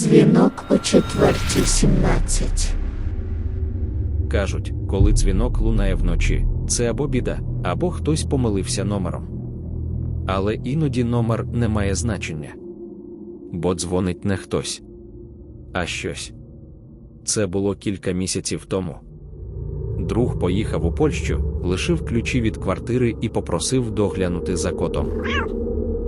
Дзвінок о 4.17. Кажуть, коли дзвінок лунає вночі, це або біда, або хтось помилився номером. Але іноді номер не має значення. Бо дзвонить не хтось, а щось. Це було кілька місяців тому. Друг поїхав у Польщу, лишив ключі від квартири і попросив доглянути за котом.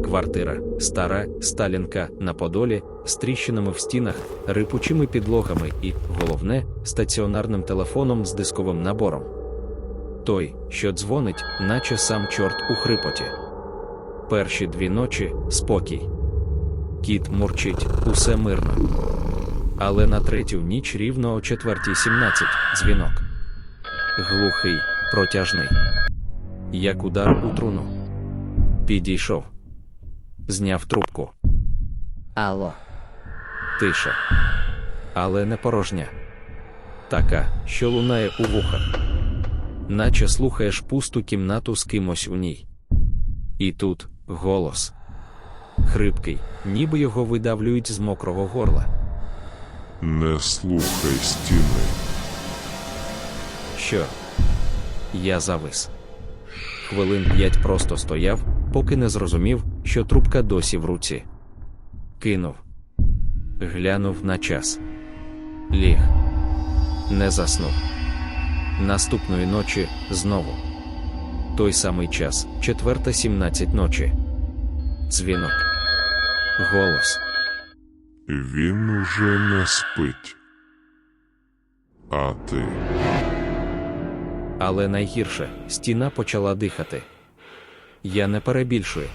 Квартира стара, сталінка на подолі, з тріщинами в стінах, рипучими підлогами і, головне, стаціонарним телефоном з дисковим набором. Той, що дзвонить, наче сам чорт у хрипоті. Перші дві ночі спокій. Кіт мурчить, усе мирно. Але на третю ніч рівно о 4.17 дзвінок. Глухий, протяжний. Як удар у труну. Підійшов. Зняв трубку. Алло, Тиша. Але не порожня. Така, що лунає у вухах. Наче слухаєш пусту кімнату з кимось у ній. І тут голос. Хрипкий, ніби його видавлюють з мокрого горла. Не слухай стіни. Що? Я завис. Хвилин п'ять просто стояв, поки не зрозумів, що трубка досі в руці. Кинув. Глянув на час. Ліг. Не заснув. Наступної ночі знову. Той самий час, четверта сімнадцять ночі. Дзвінок. Голос. Він уже не спить. А ти Але найгірше, стіна почала дихати. Я не перебільшую.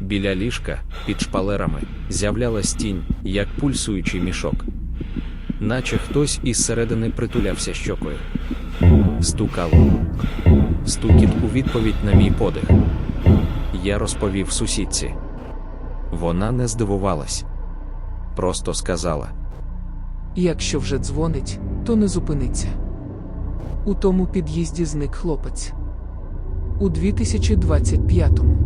Біля ліжка, під шпалерами, з'являлась тінь, як пульсуючий мішок. Наче хтось із середини притулявся щокою. Стукало. Стукіт у відповідь на мій подих. Я розповів сусідці. Вона не здивувалась. Просто сказала: Якщо вже дзвонить, то не зупиниться. У тому під'їзді зник хлопець. У 2025-му.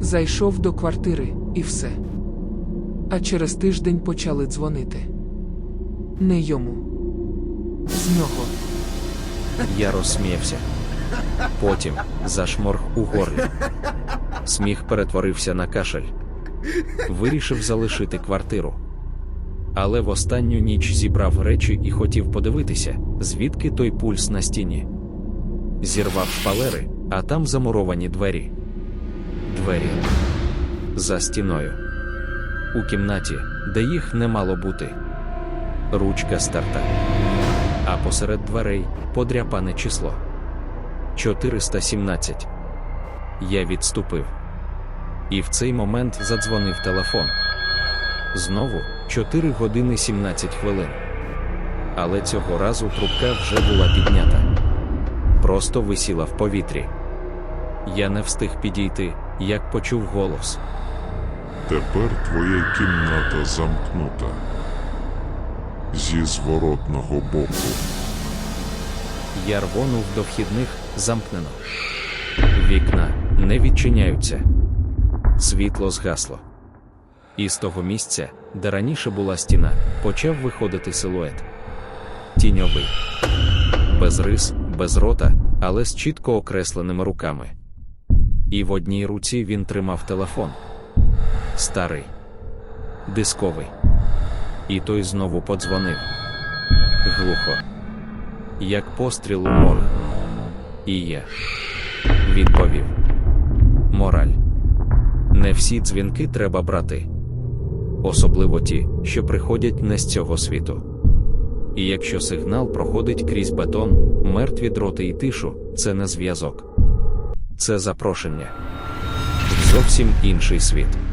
Зайшов до квартири і все. А через тиждень почали дзвонити. Не йому. З нього. Я розсміявся. Потім зашморг у горлі. Сміх перетворився на кашель. Вирішив залишити квартиру. Але в останню ніч зібрав речі і хотів подивитися, звідки той пульс на стіні. Зірвав шпалери, а там замуровані двері. Двері за стіною. У кімнаті, де їх не мало бути. Ручка старта. А посеред дверей подряпане число 417. Я відступив. І в цей момент задзвонив телефон. Знову 4 години 17 хвилин. Але цього разу трубка вже була піднята. Просто висіла в повітрі. Я не встиг підійти, як почув голос. тепер твоя кімната замкнута. Зі зворотного боку. Я рвонув до вхідних замкнено. Вікна не відчиняються. Світло згасло. І з того місця, де раніше була стіна, почав виходити силует. Тіньовий. Без рис, без рота, але з чітко окресленими руками. І в одній руці він тримав телефон. Старий. Дисковий. І той знову подзвонив. Глухо як постріл у морг. І я відповів: Мораль. Не всі дзвінки треба брати, особливо ті, що приходять не з цього світу. І якщо сигнал проходить крізь бетон, мертві дроти і тишу, це не зв'язок, це запрошення зовсім інший світ.